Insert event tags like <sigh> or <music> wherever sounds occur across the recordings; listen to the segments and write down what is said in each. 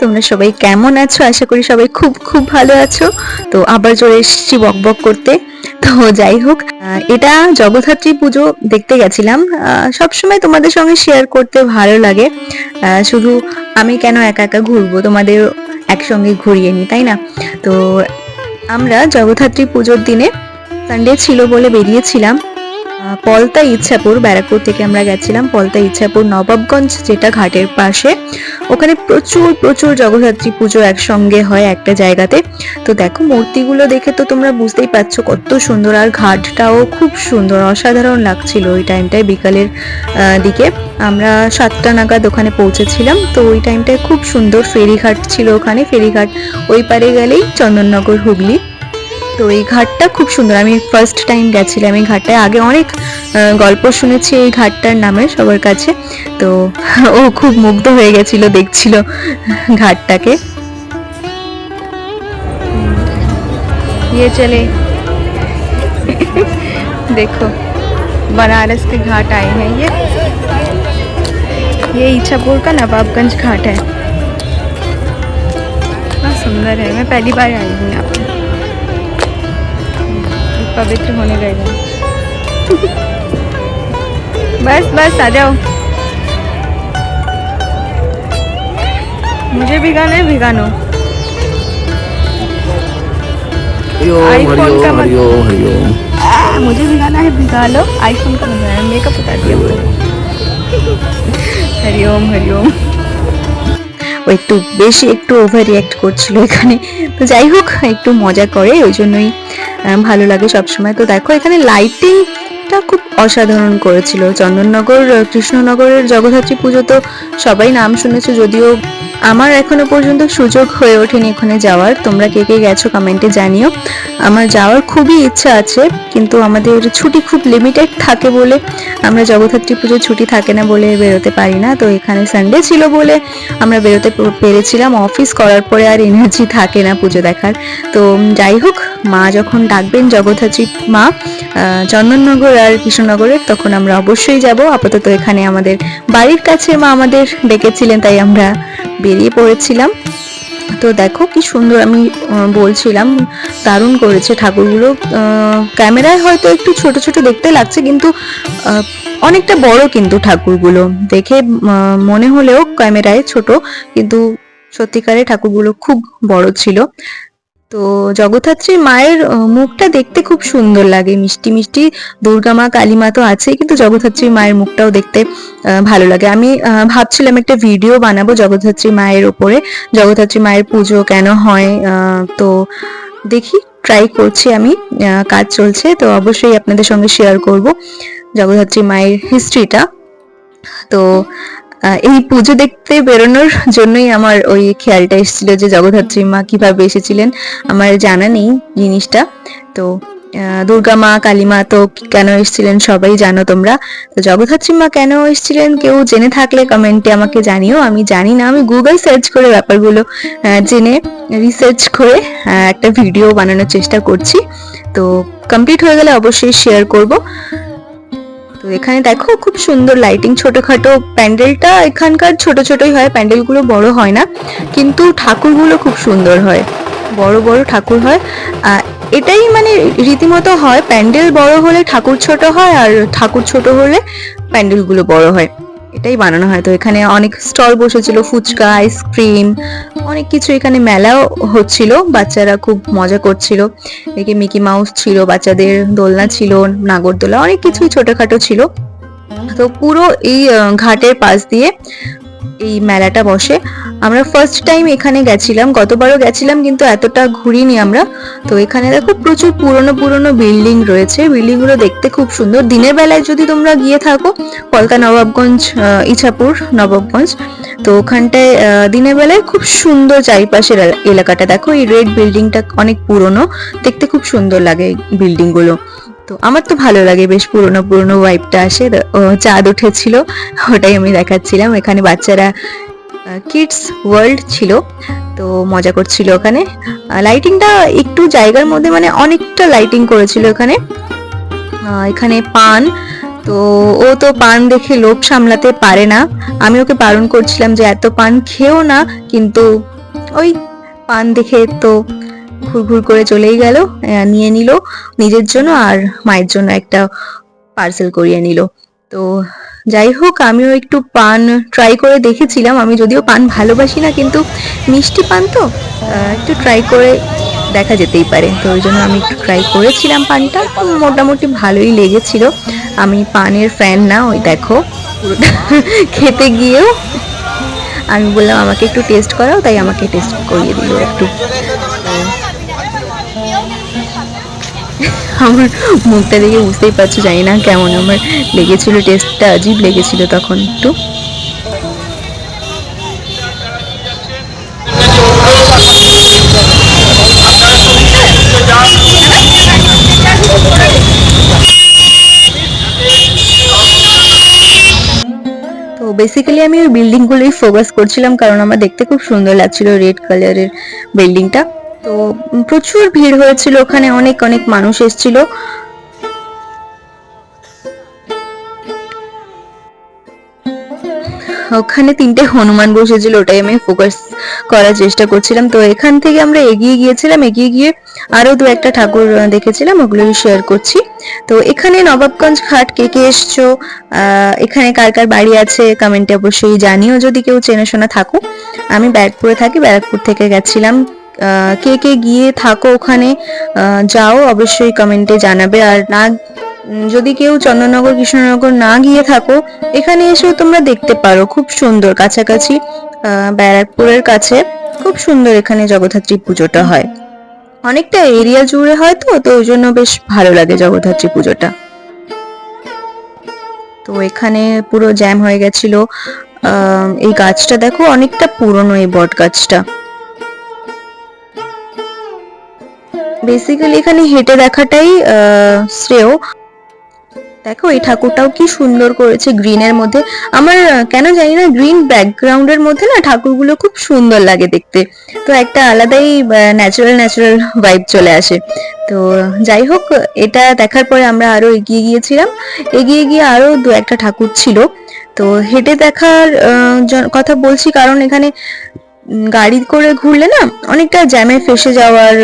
তোমরা সবাই কেমন আছো? আশা করি সবাই খুব খুব ভালো আছো। তো আবার চলে এসেছি বক বক করতে। তো যাই হোক এটা জগদ্ধাত্রী পুজো দেখতে গেছিলাম। সবসময় তোমাদের সঙ্গে শেয়ার করতে ভালো লাগে। শুধু আমি কেন একা একা ঘুরবো? তোমাদের একসঙ্গে ঘুরিয়ে নি, তাই না? তো আমরা জগদ্ধাত্রী পুজোর দিনে সানডে ছিল বলে বেরিয়েছিলাম। পলতা ইচ্ছাপুর, ব্যারাকপুর থেকে আমরা গেছিলাম, পলতা ইচ্ছাপুর, নবাবগঞ্জ, যেটা ঘাটের পাশে। ওখানে প্রচুর প্রচুর জগদ্ধাত্রী পুজো একসঙ্গে হয় একটা জায়গাতে। তো দেখো, মূর্তিগুলো দেখে তো তোমরা বুঝতেই পারছ কত সুন্দর, আর ঘাটটাও খুব সুন্দর, অসাধারণ লাগছিল ওই টাইমটায় বিকালের দিকে। আমরা সাতটা নাগাদ ওখানে পৌঁছেছিলাম, তো ওই টাইমটায় খুব সুন্দর ফেরিঘাট ছিল ওখানে। ফেরিঘাট ওই পারে গেলেই চন্দননগর হুগলি তো এই ঘাটটা খুব সুন্দর আমি ফার্স্ট টাইম গেছিলাম এই ঘাটটায় আগে অনেক আহ, গল্প শুনেছি এই ঘাটটার নামে সবার কাছে তো ও খুব মুগ্ধ হয়ে গেছিল দেখছিল घाटटाके ये चले देखो बनारस के घाट आए हैं ये ये इच्छापुर का नवाबगंज घाट है कितना सुंदर है मैं पहली बार आई हूँ यहाँ पे पवित्र होने गए हैं बस बस आ जाओ मुझे भिगाना है भिगानो हरिओम आईफोन हरिओम का मत- हरिओम हरिओम आ, मुझे भिगाना है भिगा लो आईफोन का नंबर है मेकअप उतार दिया पूरा হরিওম হরিওম ও একটু বেশি একটু ওভার রিয়াক্ট করছিল এখানে তো যাই হোক একটু মজা করে ওই জন্যই আহ, ভালো লাগে সবসময়। তো দেখো, এখানে লাইটিংটা খুব অসাধারণ করেছিল। চন্দননগর, কৃষ্ণনগরের জগদ্ধাত্রী পুজো তো সবাই নাম শুনেছে, যদিও আমার এখনও পর্যন্ত সুযোগ হয়ে ওঠেনি ওখানে যাওয়ার। তোমরা কে কে গেছো কমেন্টে জানিও। আমার যাওয়ার খুবই ইচ্ছা আছে, কিন্তু আমাদের ছুটি খুব লিমিটেড থাকে বলে, আমরা জগদ্ধাত্রী পুজোর ছুটি থাকে না বলে বেরোতে পারি না। তো এখানে সানডে ছিল বলে আমরা বেরোতে পেরেছিলাম। অফিস করার পরে আর এনার্জি থাকে না পুজো দেখার। তো যাই হোক, মা যখন ডাকবেন জগদ্ধাত্রী মা চন্দননগর আর কৃষ্ণনগরের, তখন আমরা অবশ্যই যাব। আপাতত এখানে আমাদের বাড়ির কাছে মা আমাদের ডেকেছিলেন, তাই আমরা বেরিয়ে পড়েছিলাম। তো দেখো কি সুন্দর আমি বলছিলাম, দারুণ করেছে ঠাকুরগুলো। ক্যামেরায় হয়তো একটু ছোট ছোট দেখতে লাগছে, কিন্তু অনেকটা বড় কিন্তু ঠাকুরগুলো। দেখে মনে হলেও ক্যামেরায় ছোট, কিন্তু সত্যিকারে ঠাকুরগুলো খুব বড় ছিল। তো জগদ্ধাত্রী মায়ের মুখটা দেখতে খুব সুন্দর লাগে। মিষ্টি মিষ্টি দুর্গা মা, কালী মা তো আছেই, কিন্তু জগদ্ধাত্রী মায়ের মুখটাও দেখতে ভালো লাগে। আমি ভাবছিলাম একটা ভিডিও বানাবো জগদ্ধাত্রী মায়ের ওপরে জগদ্ধাত্রী মায়ের পুজো কেন হয় তো দেখি ট্রাই করছি আমি কাজ চলছে, তো অবশ্যই আপনাদের সঙ্গে শেয়ার করব জগদ্ধাত্রী মায়ের হিস্ট্রিটা তো এই পুজো দেখতে বেরোনোর জন্যই আমার ওই খেয়ালটা এসেছিল যে জগদ্ধাত্রী মা কীভাবে এসেছিলেন, আমার জানা নেই জিনিসটা। তো দুর্গা মা, কালী মা তো কেন এসেছিলেন সবাই জানো তোমরা। তো জগদ্ধাত্রী মা কেন এসেছিলেন কেউ জেনে থাকলে কমেন্টে আমাকে জানিও। আমি জানি না, আমি গুগল সার্চ করে ব্যাপারগুলো জেনে রিসার্চ করে একটা ভিডিও বানানোর চেষ্টা করছি। তো কমপ্লিট হয়ে গেলে অবশ্যই শেয়ার করব। তো এখানে দেখো খুব সুন্দর লাইটিং ছোটখাটো প্যান্ডেলটা এখানকার ছোট ছোটই হয়, প্যান্ডেলগুলো বড় হয় না, কিন্তু ঠাকুরগুলো খুব সুন্দর হয়, বড় বড় ঠাকুর হয়। এটাই মানে রীতিমতো হয়, প্যান্ডেল বড় হলে ঠাকুর ছোট হয় আর ঠাকুর ছোট হলে প্যান্ডেলগুলো বড় হয়। এটাই বানানো হয়। তো এখানে অনেক স্টল বসেছিল, ফুচকা, আইসক্রিম, অনেক কিছু এখানে মেলাও হচ্ছিল, বাচ্চারা খুব মজা করছিল। এদিকে মিকি মাউস ছিল, বাচ্চাদের দোলনা ছিল, নাগরদোলা, অনেক কিছুই ছোটখাটো ছিল। তো পুরো এই ঘাটের পাশ দিয়ে এই মেলাটা বসে। আমরা ফার্স্ট টাইম এখানে গেছিলাম, গতবারও গেছিলাম কিন্তু এতটা ঘুরিনি আমরা। তো এখানে দেখো প্রচুর পুরনো পুরনো বিল্ডিং রয়েছে। বিল্ডিংগুলো দেখতে খুব সুন্দর। দিনের বেলায় যদি তোমরা গিয়ে থাকো কলকা নবাবগঞ্জ ইছাপুর, নবাবগঞ্জ, তো ওখানটায় দিনের বেলায় খুব সুন্দর চারিপাশের এলাকাটা। দেখো এই রেড বিল্ডিংটা অনেক পুরনো। দেখতে খুব সুন্দর লাগে বিল্ডিংগুলো। তো আমার তো ভালো লাগে, বেশ পুরনো পুরনো ওয়াইবটা আসে। চাঁদ উঠেছিল, ওটাই আমি দেখাচ্ছিলাম। এখানে বাচ্চারা কিডস ওয়ার্ল্ড ছিল, তো মজা করছিল ওখানে। লাইটিংটা একটু জায়গার মধ্যে মানে অনেকটা লাইটিং করেছিল এখানে এখানে পান, তো ও তো পান দেখে লোভ সামলাতে পারে না। আমি ওকে বারণ করছিলাম যে, এত পান খেও না। কিন্তু ওই পান দেখে তো ঘুরঘুর করে চলেই গেল নিয়ে নিল নিজের জন্য আর মায়ের জন্য একটা পার্সেল করিয়ে নিল। তো যাই হোক, আমিও একটু পান ট্রাই করে দেখেছিলাম। আমি যদিও পান ভালোবাসি না, কিন্তু মিষ্টি পান তো একটু ট্রাই করে দেখা যেতেই পারে। তো ওই জন্য আমি একটু ট্রাই করেছিলাম পানটা মোটামুটি ভালোই লেগেছিল। আমি পানের ফ্যান না, ওই দেখো <laughs> খেতে গিয়েও আমি বললাম, আমাকে একটু টেস্ট করাও। তাই আমাকে টেস্ট করিয়ে দিল একটু। আমার মুখটা দেখে বুঝতেই পারছ, জানি না কেমন আমার লেগেছিল টেস্টটা আজীব লেগেছিল তখন একটু। বেসিক্যালি আমি ওই বিল্ডিংগুলোই ফোকাস করছিলাম, কারণ আমার দেখতে খুব সুন্দর লাগছিল রেড কালারের বিল্ডিংটা তো প্রচুর ভিড় হয়েছিল ওখানে, অনেক অনেক মানুষ এসেছিল। ওখানে তিনটে হনুমান বসেছিল, ওটাই আমি ফোকাস করার চেষ্টা করছিলাম। তো এখান থেকে আমরা এগিয়ে গিয়েছিলাম, এগিয়ে গিয়ে আরও দু একটা ঠাকুর দেখেছিলাম, ওগুলো শেয়ার করছি। তো এখানে নবাবগঞ্জ ঘাট, কে কে এসছো? এখানে কার কার বাড়ি আছে? কমেন্টে অবশ্যই জানিও। যদি কেউ চেনাশোনা থাকো, আমি ব্যারাকপুরে থাকি, ব্যারাকপুর থেকে গেছিলাম। কে কে গিয়ে থাকো ওখানে যাও, অবশ্যই কমেন্টে জানাবে। আর না যদি কেউ চন্দননগর, কৃষ্ণনগর না গিয়ে থাকো, এখানে এসেও তোমরা দেখতে পারো, খুব সুন্দর, কাছাকাছি ব্যারাকপুরের কাছে, খুব সুন্দর এখানে জগদ্ধাত্রী পুজোটা হয়। অনেকটা এরিয়া জুড়ে হয় তো তো ওই জন্য বেশ ভালো লাগে জগদ্ধাত্রী পুজোটা। তো এখানে পুরো জ্যাম হয়ে গেছিল। এই গাছটা দেখো, অনেকটা পুরনো এই বট গাছটা বেসিক্যালি এখানে হেঁটে দেখাটাই শ্রেয়। দেখো, এই ঠাকুরটাও কি সুন্দর করেছে গ্রিনের মধ্যে। আমার কেন জানি না, গ্রিন ব্যাকগ্রাউন্ডের মধ্যে না ঠাকুরগুলো খুব সুন্দর লাগে দেখতে। তো একটা আলাদাই ন্যাচারাল ন্যাচারাল ভাইব চলে আসে। তো যাই হোক, এটা দেখার পরে আমরা আরও এগিয়ে গিয়েছিলাম। এগিয়ে গিয়ে আরও দু একটা ঠাকুর ছিল। তো হেঁটে দেখার কথা বলছি কারণ এখানে গাড়ি করে ঘুরলে না অনেকটা জ্যামে ফেসে যাওয়ার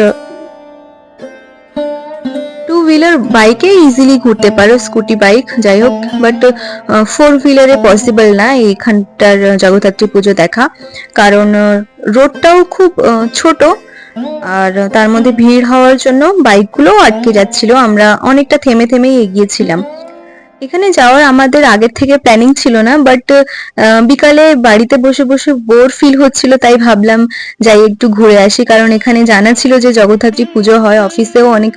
হুইলার বাইকে ইজিলি ঘুরতে পারো স্কুটি বাইক যাই হোক বাট ফোর হুইলারে পসিবল না এইখানটার জগদ্ধাত্রী পুজো দেখা। কারণ রোডটাও খুব ছোট, আর তার মধ্যে ভিড় হওয়ার জন্য বাইকগুলোও আটকে যাচ্ছিল। আমরা অনেকটা থেমে থেমেই এগিয়েছিলাম। এখানে যাওয়ার আমাদের আগের থেকে প্ল্যানিং ছিল না বাট বিকালে বাড়িতে বসে বসে বোর ফিল হচ্ছিল, তাই ভাবলাম যাই একটু ঘুরে আসি। কারণ এখানে জানা ছিল যে জগদ্ধাত্রী পুজো হয়। অফিসেও অনেক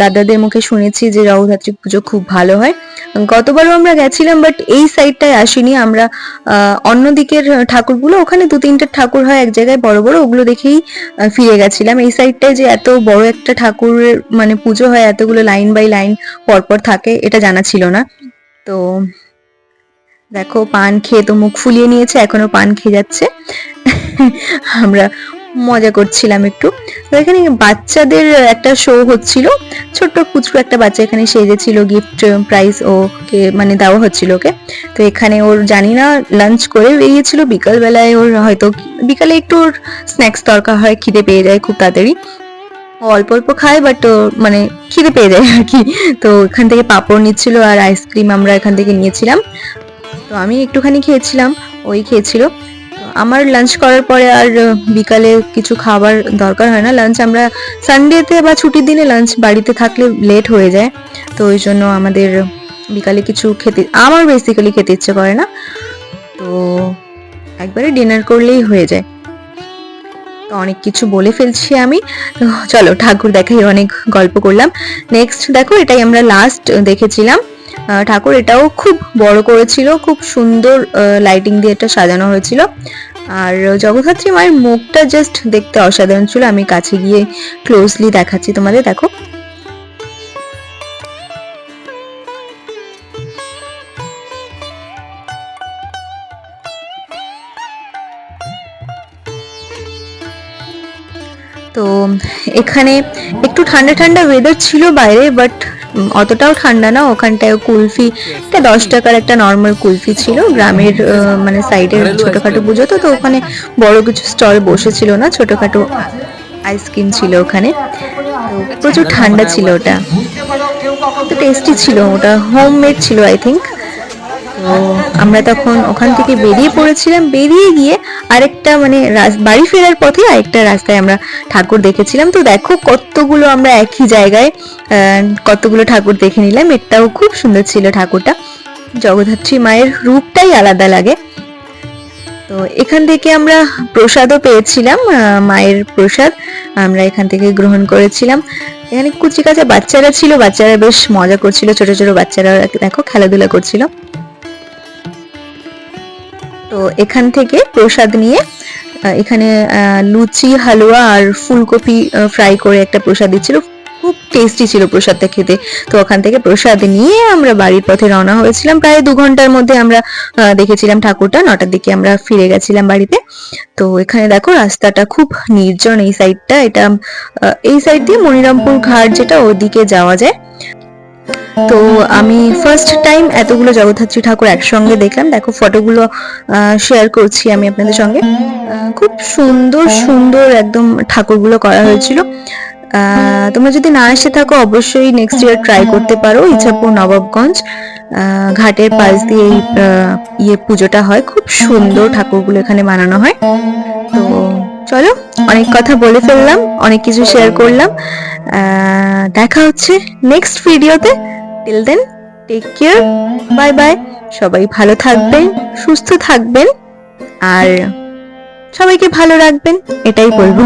দাদাদের মুখে শুনেছি যে জগদ্ধাত্রী পুজো খুব ভালো হয়। গতবারও আমরা গেছিলাম বাট এই সাইডটায় আসিনি। আমরা অন্য দিকের ঠাকুরগুলো, ওখানে দু তিনটে ঠাকুর হয় এক জায়গায় বড় বড়, ওগুলো দেখেই ফিরে গেছিলাম। এই সাইডটায় যে এত বড় একটা ঠাকুরের মানে পুজো হয়, এতগুলো লাইন বাই লাইন পরপর থাকে, এটা জানা ছিল না। তো, দেখো, পান খেয়ে তো মুখ ফুলিয়ে নিয়েছে, এখনও পান খেয়ে যাচ্ছে। আমরা মজা করছিলাম একটু। তো এখানে বাচ্চাদের একটা শো হচ্ছিল। ছোট্ট কুচকু একটা বাচ্চা এখানে সেজেছিল গিফট প্রাইজ ওকে মানে দেওয়া হচ্ছিল ওকে। তো এখানে ওর জানি না লাঞ্চ করে বেরিয়েছিল। বিকালবেলায় ওর হয়তো বিকালে একটু ওর স্ন্যাক্স দরকার হয়, খিদে পেয়ে যায় খুব তাড়াতাড়ি। অল্প অল্প খায় বাট মানে খিদে পেয়ে যায় আর কি। তো এখান থেকে পাঁপড় নিচ্ছিল আর আইসক্রিম আমরা এখান থেকে নিয়েছিলাম। তো আমি একটুখানি খেয়েছিলাম, ওই খেয়েছিল। আমার লাঞ্চ করার পরে আর বিকালে কিছু খাবার দরকার হয় না। লাঞ্চ আমরা সানডেতে বা ছুটির দিনে লাঞ্চ বাড়িতে থাকলে লেট হয়ে যায়। তো ওই জন্য আমাদের বিকালে কিছু খেতে, আমার বেসিক্যালি খেতে ইচ্ছে করে না। তো একবারে ডিনার করলেই হয়ে যায়। তো অনেক কিছু বলে ফেলছি আমি। চলো ঠাকুর দেখাই অনেক গল্প করলাম। নেক্সট দেখো এটাই আমরা লাস্ট দেখেছিলাম। ঠাকুর এটাও খুব বড় করেছিল, খুব সুন্দর লাইটিং দিয়ে এটা সাজানো হয়েছিল। আর জগদ্ধাত্রী মায়ের মুখটা জাস্ট দেখতে অসাধারণ ছিল, আমি কাছে গিয়ে ক্লোজলি দেখাচ্ছি তোমাদের, দেখো। তো এখানে একটু ঠান্ডা ঠান্ডা ওয়েদার ছিল বাইরে বাট অতটাও ঠান্ডা না, ওখানটায় কুলফি একটা দশ টাকার একটা নর্মাল কুলফি ছিল, গ্রামের মানে সাইডের ছোটোখাটো পুজো তো তো ওখানে বড় কিছু স্টল বসেছিল না, ছোটোখাটো আইসক্রিম ছিল ওখানে প্রচুর ঠান্ডা ছিল ওটা। তো টেস্টি ছিল ওটা হোমমেড ছিল আই থিঙ্ক তো আমরা তখন ওখান থেকে বেরিয়ে পড়েছিলাম, বেরিয়ে গিয়ে আরেকটা মানে বাড়ি ফেরার পথে আরেকটা রাস্তায় আমরা ঠাকুর দেখেছিলাম। তো দেখো কতগুলো আমরা একই জায়গায় কতগুলো ঠাকুর দেখে নিলাম। এটাও খুব সুন্দর ছিল ঠাকুরটা। জগদ্ধাত্রী মায়ের রূপটাই আলাদা লাগে। তো এখান থেকে আমরা প্রসাদও পেয়েছিলাম মায়ের প্রসাদ আমরা এখান থেকে গ্রহণ করেছিলাম। এখানে কুচি কাঁচা বাচ্চারা ছিল, বাচ্চারা বেশ মজা করছিল। ছোট ছোট বাচ্চারা, দেখো খেলাধুলা করছিল। তো এখান থেকে প্রসাদ নিয়ে এখানে লুচি, হালুয়া আর ফুলকপি ফ্রাই করে একটা প্রসাদ দিচ্ছিল। খুব টেস্টি ছিল প্রসাদটা খেতে। তো ওখান থেকে প্রসাদ নিয়ে আমরা বাড়ির পথে রওনা হয়েছিলাম। প্রায় দু ঘণ্টার মধ্যে আমরা দেখেছিলাম ঠাকুরটা। নটার দিকে আমরা ফিরে গেছিলাম বাড়িতে। তো এখানে দেখো রাস্তাটা খুব নির্জন এই সাইডটা এটা এই সাইড দিয়ে মনিরামপুর ঘাট যেটা ওদিকে যাওয়া যায়। তো আমি ফার্স্ট টাইম এতগুলো জগদ্ধাত্রী ঠাকুর একসঙ্গে দেখলাম। দেখো ফটোগুলো শেয়ার করছি আমি আপনাদের সঙ্গে। খুব সুন্দর সুন্দর একদম ঠাকুরগুলো করা হয়েছিল। তোমরা যদি না এসে থাকো, অবশ্যই নেক্সট ইয়ার ট্রাই করতে পারো। ইচ্ছাপুর নবাবগঞ্জ ঘাটের পাশ দিয়ে এই ইয়ে পুজোটা হয়। খুব সুন্দর ঠাকুরগুলো এখানে বানানো হয়। তো চলো, অনেক কথা বলে ফেললাম, অনেক কিছু শেয়ার করলাম। দেখা হচ্ছে নেক্সট ভিডিওতে till then take care bye bye সবাই ভালো থাকবেন, সুস্থ থাকবেন, আর সবাইকে ভালো রাখবেন, এটাই বলব।